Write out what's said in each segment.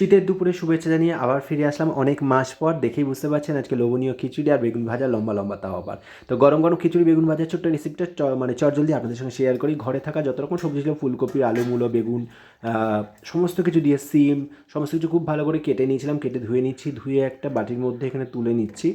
শীতের দুপুরে শুভেচ্ছা জানিয়ে আবার ফিরে আসলাম অনেক মাস পর, দেখেই বুঝতে পারছেন আজকে লোভনীয় খিচুড়ি আর বেগুন ভাজা, লম্বা লম্বা তাও আবার। তো গরম গরম খিচুড়ি, বেগুন ভাজার ছোট্ট রেসিপিটা মানে চটজলদি আপনাদের সঙ্গে শেয়ার করি। ঘরে থাকা যত রকম সবজি ছিল, ফুলকপি, আলু, মূলো, বেগুন সমস্ত কিছু দিয়ে সিম, সমস্ত কিছু খুব ভালো করে কেটে নিয়েছিলাম, কেটে ধুয়ে নিচ্ছি, ধুয়ে একটা বাটির মধ্যে এখানে তুলে নিচ্ছি।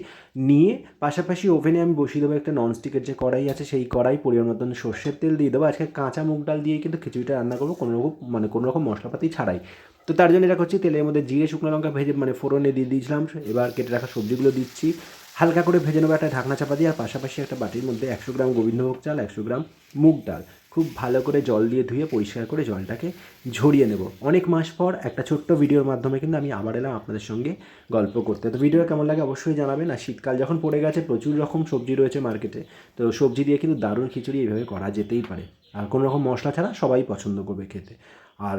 নিয়ে পাশাপাশি ওভেনে আমি বসিয়ে দেবো একটা ননস্টিকের যে কড়াই আছে, সেই কড়াই পরিমাণ মতন সর্ষের তেল দিয়ে দেবো। আজকে কাঁচা মুগ ডাল দিয়ে কিন্তু খিচুড়িটা রান্না করব, কোনো রকম মানে কোনো রকম মশলাপাতি ছাড়াই। তো তার জন্য এটা করছি, তেলের মধ্যে জিরে, শুকনো লঙ্কা ভেজে মানে ফোড়নে দিয়ে দিয়েছিলাম। এবার কেটে রাখা সবজিগুলো দিচ্ছি। হালকা করে ভেজে নেব একটা ঢাকনা চাপা দিয়ে, আর পাশাপাশি একটা বাটির মধ্যে একশো গ্রাম গোবিন্দভোগ চাল, একশো গ্রাম মুগ ডাল। খুব ভালো করে জল দিয়ে ধুয়ে পরিষ্কার করে জলটাকে ঝরিয়ে নেব। অনেক মাস পর একটা ছোট্ট ভিডিওর মাধ্যমে কিন্তু আমি আবার এলাম আপনাদের সঙ্গে গল্প করতে। তো ভিডিওটা কেমন লাগে অবশ্যই জানাবেন। আর শীতকাল যখন পড়ে গেছে, প্রচুর রকম সবজি রয়েছে মার্কেটে। তো সবজি দিয়ে কিন্তু দারুণ খিচুড়ি এইভাবে করা যেতেই পারে। আর কোনো রকম মশলা ছাড়া সবাই পছন্দ করবে খেতে। আর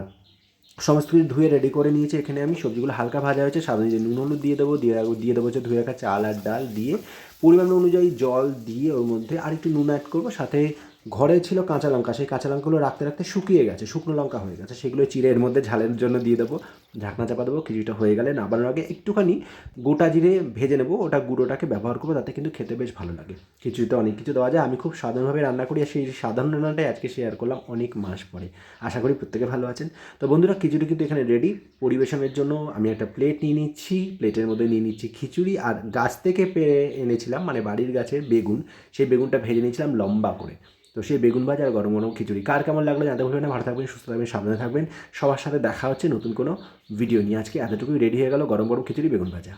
সমস্ত কিছু ধুয়ে রেডি করে নিয়েছি। এখানে আমি সবজিগুলো হালকা ভাজা হয়েছে সাধারণ যে নুন হলুদ দিয়ে দেবো, দিয়ে দিয়ে দেবো হচ্ছে ধুয়ে রাখা চাল আর ডাল দিয়ে। পরিমাণ অনুযায়ী জল দিয়ে ওর মধ্যে আর একটু নুন অ্যাড করব, সাথে ঘরে ছিল কাঁচা লঙ্কা, সেই কাঁচা লঙ্কাগুলো রাখতে রাখতে শুকিয়ে গেছে, শুকনো লঙ্কা হয়ে গেছে। সেগুলো চিড়ে এর মধ্যে ঝালের জন্য দিয়ে দেবো, ঢাকনা চাপা দেবো, খিচুড়িটা হয়ে গেলে নামানোর আগে একটুখানি গোটা জিরে ভেজে নেব, ওটা গুঁড়োটাকে ব্যবহার করব, তাতে কিন্তু খেতে বেশ ভালো লাগে। খিচুড়িতে অনেক কিছু দেওয়া যায়, আমি খুব সাধারণভাবে রান্না করি, আর সেই সাধারণ রান্নাটাই আজকে শেয়ার করলাম অনেক মাস পরে। আশা করি প্রত্যেকে ভালো আছেন। তো বন্ধুরা, খিচুড়ি কিন্তু এখানে রেডি পরিবেশনের জন্য আমি একটা প্লেট নিয়ে নিচ্ছি প্লেটের মধ্যে নিয়ে নিচ্ছি খিচুড়ি, আর গাছ থেকে পেয়ে এনেছিলাম মানে বাড়ির গাছের বেগুন, সেই বেগুনটা ভেজে নিয়েছিলাম লম্বা করে। তো সেই বেগুন ভাজা আর গরম গরম খিচুড়ি। কার কেমন লাগল জানতে ভুলবেন না, ভালো থাকবেন, সুস্থ থাকবেন, সাবধানে থাকবেন। সবার সাথে দেখা হচ্ছে নতুন কোনো ভিডিও নিয়ে। আজকে এতটুকুই রেডি হয়ে গেল গরম গরম খিচুড়ি, বেগুন ভাজা।